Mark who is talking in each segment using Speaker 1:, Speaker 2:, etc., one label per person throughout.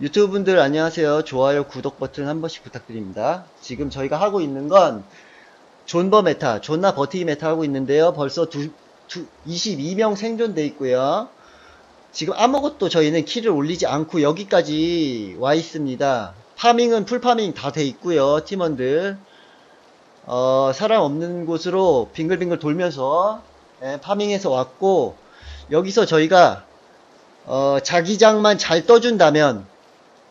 Speaker 1: 유튜브 분들 안녕하세요. 좋아요, 구독 버튼 한 번씩 부탁드립니다. 지금 저희가 하고 있는 건 존버 메타, 존나 버티기 메타 하고 있는데요. 벌써 두, 두, 22명 생존돼 있고요. 지금 아무것도 저희는 키를 올리지 않고 여기까지 와 있습니다. 파밍은 풀파밍 다 돼 있고요. 팀원들. 어, 사람 없는 곳으로 빙글빙글 돌면서 예, 파밍해서 왔고 여기서 저희가 어, 자기장만 잘 떠준다면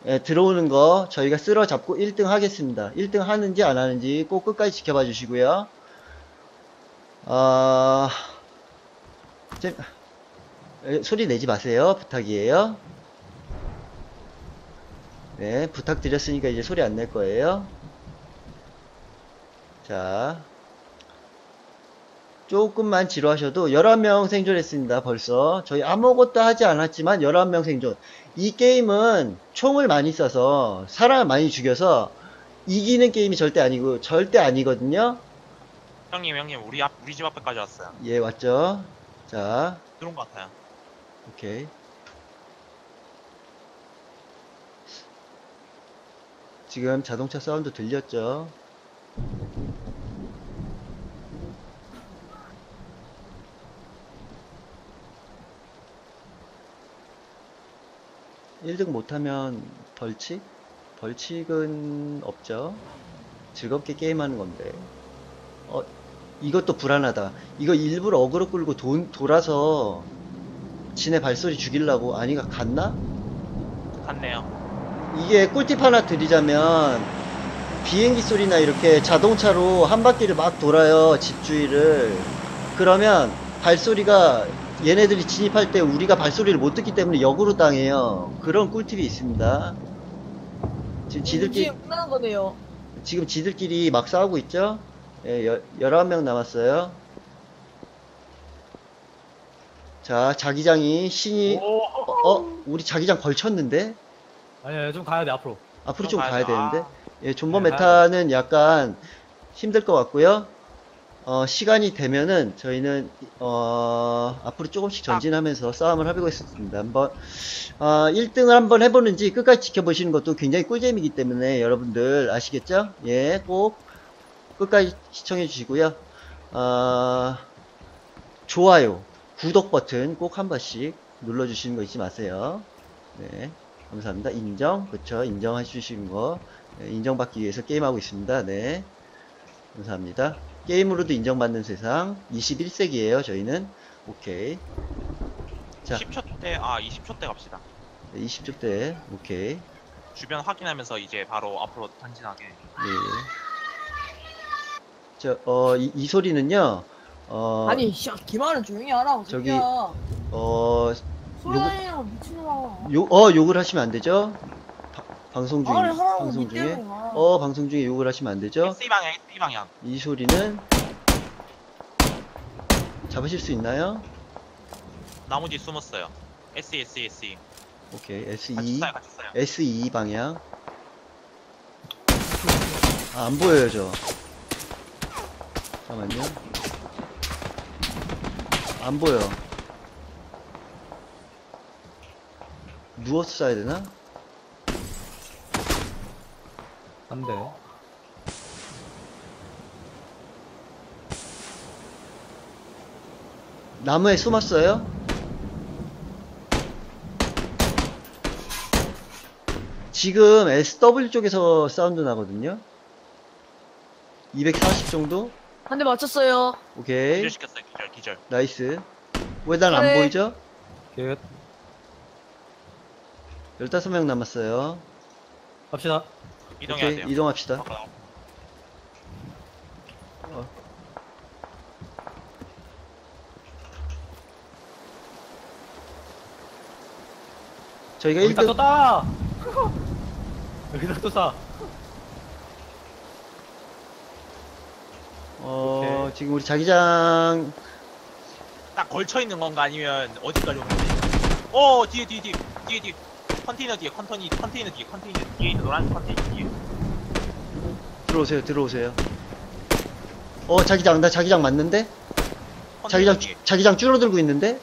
Speaker 1: 예, 들어오는 거 저희가 쓸어 잡고 1등 하겠습니다. 1등 하는지 안 하는지 꼭 끝까지 지켜봐 주시고요. 어, 제- 에, 소리 내지 마세요. 부탁이에요. 네, 부탁드렸으니까 이제 소리 안 낼 거예요. 자, 조금만 지루하셔도 11명 생존했습니다. 벌써. 저희 아무것도 하지 않았지만 11명 생존. 이 게임은 총을 많이 쏴서 사람을 많이 죽여서 이기는 게임이 절대 아니고 절대 아니거든요.
Speaker 2: 형님 형님 우리 앞 우리 집 앞에까지 왔어요.
Speaker 1: 예, 왔죠? 자,
Speaker 2: 들어온 것 같아요.
Speaker 1: 오케이. 지금 자동차 사운드 들렸죠? 일등 못하면 벌칙? 벌칙은 없죠. 즐겁게 게임하는 건데. 어, 이것도 불안하다. 이거 일부러 어그로 끌고 돈, 돌아서 지네 발소리 죽이려고 아니가 갔나?
Speaker 2: 갔네요.
Speaker 1: 이게 꿀팁 하나 드리자면 비행기 소리나 이렇게 자동차로 한 바퀴를 막 돌아요 집 주위를 그러면 발소리가 얘네들이 진입할 때 우리가 발소리를 못 듣기 때문에 역으로 당해요 그런 꿀팁이 있습니다 지금 지들끼리
Speaker 3: 끝나는 거네요.
Speaker 1: 지금 지들끼리 막 싸우고 있죠 예, 여, 11명 남았어요 자 자기장이 신이
Speaker 4: 오.
Speaker 1: 어, 어? 우리 자기장 걸쳤는데
Speaker 4: 아니야 좀 가야 돼 앞으로.
Speaker 1: 앞으로 좀
Speaker 2: 가야
Speaker 1: 가야
Speaker 2: 돼.
Speaker 1: 되는데
Speaker 2: 아.
Speaker 1: 예, 존버
Speaker 4: 네,
Speaker 1: 메타는 약간 힘들 것 같고요. 어, 시간이 되면은 저희는 어, 앞으로 조금씩 전진하면서 싸움을 해보고 있습니다. 한번 어, 1등을 한번 해보는지 끝까지 지켜보시는 것도 굉장히 꿀잼이기 때문에 여러분들 아시겠죠? 예, 꼭 끝까지 시청해 주시고요. 어, 좋아요, 구독 버튼 꼭 한 번씩 눌러주시는 거 잊지 마세요. 네, 감사합니다. 인정, 그쵸? 인정해 주시는 거 네, 인정받기 위해서 게임하고 있습니다. 네. 감사합니다. 게임으로도 인정받는 세상 21세기에요. 저희는 오케이. 자.
Speaker 2: 10초 때, 아 20초 때 갑시다.
Speaker 1: 네, 20초 때 오케이.
Speaker 2: 주변 확인하면서 이제 바로 앞으로 단진하게.
Speaker 1: 네. 저, 어, 이, 이 소리는요. 어,
Speaker 3: 아니, 씨, 기만은 조용히 하라고.
Speaker 1: 저기,
Speaker 3: 새끼야.
Speaker 1: 어,
Speaker 3: 소리나요, 미친놈아.
Speaker 1: 욕, 어, 욕을 하시면 안 되죠? 바- 방송 중에,
Speaker 3: 아니, 하라고,
Speaker 1: 방송
Speaker 3: 니
Speaker 1: 중에. 어, 방송 중에 욕을 하시면 안 되죠?
Speaker 2: S 방향, S 방향.
Speaker 1: 이 소리는 잡으실 수 있나요?
Speaker 2: 나무 뒤 숨었어요. S S S E.
Speaker 1: 오케이,
Speaker 2: 같이
Speaker 1: SE.
Speaker 2: 써요, 같이 써요.
Speaker 1: SE 방향. 아, 안 보여요, 저. 잠깐만요. 안 보여. 누워서 쏴야 되나?
Speaker 4: 안 돼.
Speaker 1: 나무에 숨었어요? 지금 SW 쪽에서 사운드 나거든요? 240 정도?
Speaker 3: 한 대 맞췄어요.
Speaker 1: 오케이.
Speaker 2: 기절 시켰어요, 기절, 기절.
Speaker 1: 나이스. 왜 난안
Speaker 3: 그래.
Speaker 1: 보이죠?
Speaker 4: 끝.
Speaker 1: 15명 남았어요.
Speaker 4: 갑시다.
Speaker 2: 이동해야
Speaker 1: 오케이,
Speaker 2: 돼요.
Speaker 1: 이동합시다.
Speaker 2: 어,
Speaker 1: 저희가
Speaker 4: 여기 딱
Speaker 1: 1등,
Speaker 4: 떴다. 여기 딱 떴다.
Speaker 1: 어,
Speaker 4: 오케이.
Speaker 1: 지금 우리 자기장,
Speaker 2: 딱 걸쳐 있는 건가 아니면 어디까지 오는지. 어 뒤에 뒤에 뒤에 뒤에 뒤에 컨테이너 뒤에 컨테이너 컨테이너 뒤에 컨테이너 뒤에 있는 노란 컨테이너 뒤에.
Speaker 1: 들어오세요, 들어오세요. 어, 자기장, 나 자기장 맞는데? 자기장,
Speaker 2: 뒤에.
Speaker 1: 자기장 줄어들고 있는데?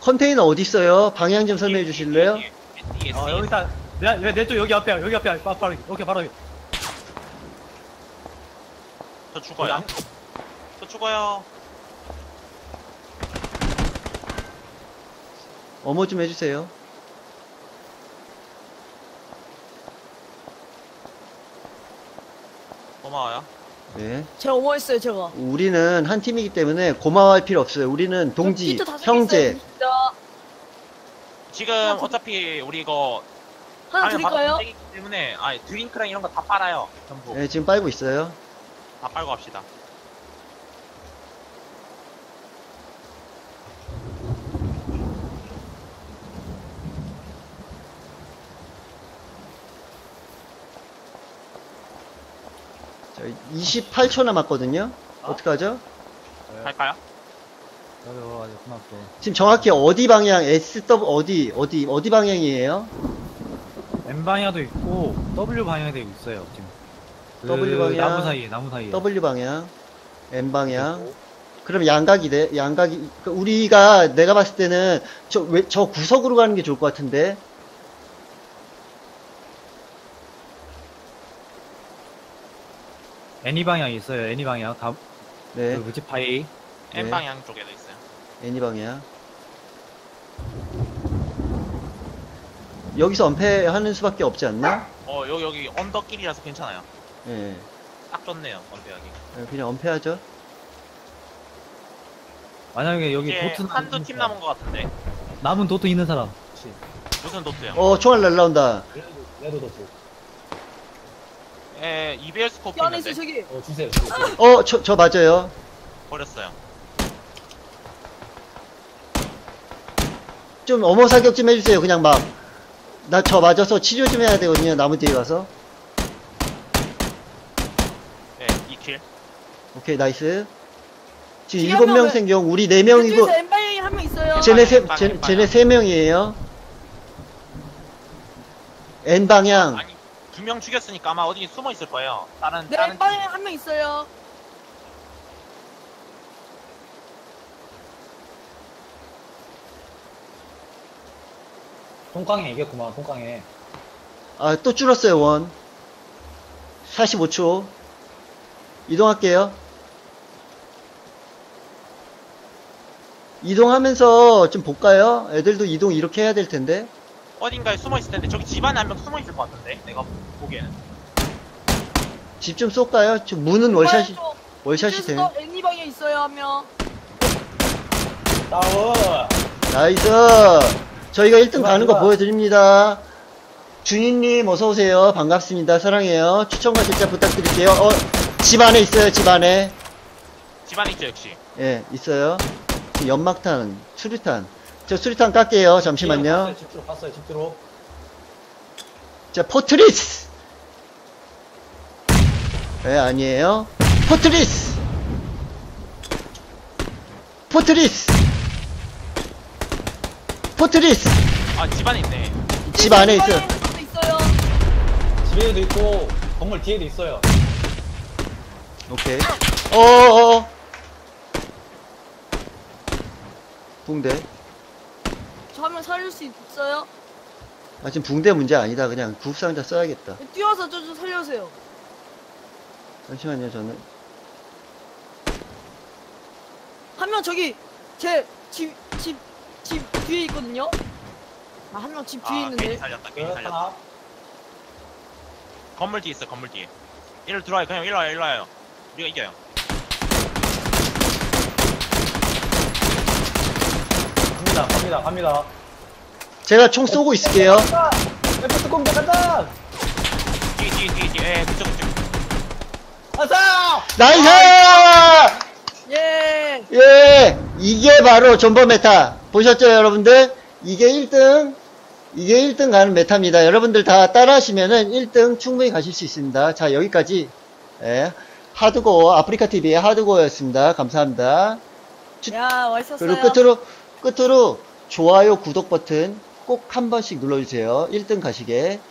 Speaker 1: 컨테이너 어디 있어요? 방향 좀 설명해 주실래요?
Speaker 2: 뒤에,
Speaker 4: 어. 여기 있다. 내, 내, 내쪽 여기 앞에, 여기 앞에, 바로, 바로, 여기, 바로 여기.
Speaker 2: 저 죽어요. 저 죽어요.
Speaker 1: 어머 좀 해주세요.
Speaker 2: 고마워요.
Speaker 1: 네.
Speaker 3: 제가 어머했어요 제가.
Speaker 1: 우리는 한 팀이기 때문에 고마워할 필요 없어요. 우리는 동지,
Speaker 3: 키트 다섯 개
Speaker 1: 형제.
Speaker 3: 있어요, 진짜.
Speaker 2: 지금
Speaker 3: 아, 저-
Speaker 2: 어차피 우리 이거
Speaker 3: 하나
Speaker 2: 다음에 바로
Speaker 3: 드릴까요?
Speaker 2: 때문에 아 드링크랑 이런 거 다 빨아요. 전부
Speaker 1: 네, 지금 빨고 있어요.
Speaker 2: 다 빨고 합시다.
Speaker 1: 저희 28초 남았거든요. 어떡하죠?
Speaker 2: 갈까요?
Speaker 4: 여기, 어, 아직 끝났어.
Speaker 1: 지금 정확히 어디 방향, SW, 어디, 어디, 어디 방향이에요?
Speaker 4: M 방향도 있고, W 방향도 있어요, 지금. 그
Speaker 1: W 방향.
Speaker 4: 나무 사이에, 나무 사이에.
Speaker 1: W 방향, M 방향. 그럼 양각이 돼, 양각이, 그 우리가, 내가 봤을 때는, 저, 왜, 저 구석으로 가는 게 좋을 것 같은데.
Speaker 4: N 방향 있어요, N 방향. 다,
Speaker 1: 네,
Speaker 4: 그, 그치, 파이.
Speaker 2: N
Speaker 1: 네.
Speaker 2: 방향 쪽에도 있어요.
Speaker 1: 애니 방향. 여기서 은폐하는 수밖에 없지 않나?
Speaker 2: 어 여기 여기 언덕길이라서 괜찮아요.
Speaker 1: 예,
Speaker 2: 딱 좋네요. 언덕하기.
Speaker 1: 그냥 은폐하죠.
Speaker 4: 만약에 여기
Speaker 2: 이제
Speaker 4: 도트
Speaker 2: 한두 팀 남은 것 같은데
Speaker 4: 남은 도트 있는 사람.
Speaker 2: 무슨 도트요?
Speaker 1: 어, 총알 날라온다.
Speaker 4: 얘도 도트.
Speaker 3: 에이 안에 있어
Speaker 2: 있는데
Speaker 3: 저기.
Speaker 4: 어, 주세요.
Speaker 1: 어, 저, 저 맞아요.
Speaker 2: 버렸어요.
Speaker 1: 좀 어머 사격 좀 해주세요. 그냥 막. 나 저 맞아서 치료 좀 해야 되거든요. 나무 뒤에 가서.
Speaker 2: 네 2킬.
Speaker 1: 오케이, 나이스. 지금
Speaker 3: 뒤에
Speaker 1: 일곱
Speaker 3: 한
Speaker 1: 명
Speaker 3: 명은-
Speaker 1: 생경, 우리 네 명이고,
Speaker 3: 그쪽에서 M 방향이 한명 있어요.
Speaker 1: 쟤네 세, 쟤. 쟤네 세 명이에요. N 방향.
Speaker 2: 아니 두 명 죽였으니까 아마 어디 숨어 있을 거예요. 다른
Speaker 3: 네
Speaker 2: 다른
Speaker 3: M 방향 한명 있어요.
Speaker 5: 통깡에 이겼구만, 통깡에.
Speaker 1: 아, 또 줄었어요, 원. 45초. 이동할게요. 이동하면서 좀 볼까요? 애들도 이동 이렇게 해야 될 텐데.
Speaker 2: 어딘가에 숨어 있을 텐데 저기 집안에 한 명 숨어 있을 것 같은데 내가 보기에는
Speaker 1: 집 좀 쏠까요? 지금 문은 월샷이, 월샷이 돼.
Speaker 3: 또 M 방향 있어요 한 명.
Speaker 5: 다운!
Speaker 1: 나이스! 저희가 1등
Speaker 5: 좋아,
Speaker 1: 가는 거
Speaker 5: 좋아.
Speaker 1: 보여드립니다. 준이님, 어서 오세요. 반갑습니다. 사랑해요. 추천과 진짜 부탁드릴게요. 어, 집 안에 있어요, 집 안에.
Speaker 2: 집안에 있죠 역시.
Speaker 1: 예, 있어요. 연막탄, 수류탄. 저 수류탄 깎게요. 잠시만요.
Speaker 5: 봤어요, 집주로 봤어요, 집주로.
Speaker 1: 자, 포트리스! 예, 아니에요. 포트리스! 포트리스! 포트리스!
Speaker 2: 아 집 안에 있네.
Speaker 1: 집 안에
Speaker 3: M
Speaker 1: 있어요.
Speaker 5: 집에도 있고, 건물 뒤에도 있어요.
Speaker 1: 오케이. 어어어. 붕대.
Speaker 3: 명 살릴 수 있어요?
Speaker 1: 아, 지금 붕대 문제 아니다. 그냥 구급상자 써야겠다.
Speaker 3: 뛰어서 저좀 살려주세요.
Speaker 1: 잠시만요, 저는.
Speaker 3: 한 명 저기 제 집 집 집 뒤에 있거든요. 아 한 명 집 뒤에
Speaker 2: 아 괜히
Speaker 3: 있는데.
Speaker 2: 살렸다. 괜히
Speaker 5: 그
Speaker 2: 살렸다. 건물 뒤에 있어 건물 뒤에. 일로 들어와요. 그냥 일로 와요. 일로 와요. 우리가 이겨요.
Speaker 5: 갑니다, 갑니다.
Speaker 1: 제가 총 쏘고 있을게요.
Speaker 5: 레프트 공격 간다!
Speaker 2: 뒤에 뒤에 뒤에 뒤에. 에 그쪽 그쪽.
Speaker 5: 아싸!
Speaker 1: 나이스!
Speaker 3: 예.
Speaker 1: 예! 이게 바로 존버 메타. 보셨죠, 여러분들? 이게 1등. 이게 1등 가는 메타입니다. 여러분들 다 따라 하시면은 1등 충분히 가실 수 있습니다. 자, 여기까지. 예. 하드고, 아프리카TV의 하드고였습니다. 감사합니다. 주-
Speaker 3: 야 멋있었어요.
Speaker 1: 그리고 끝으로, 끝으로 좋아요, 구독 버튼 꼭 한 번씩 눌러주세요. 1등 가시게.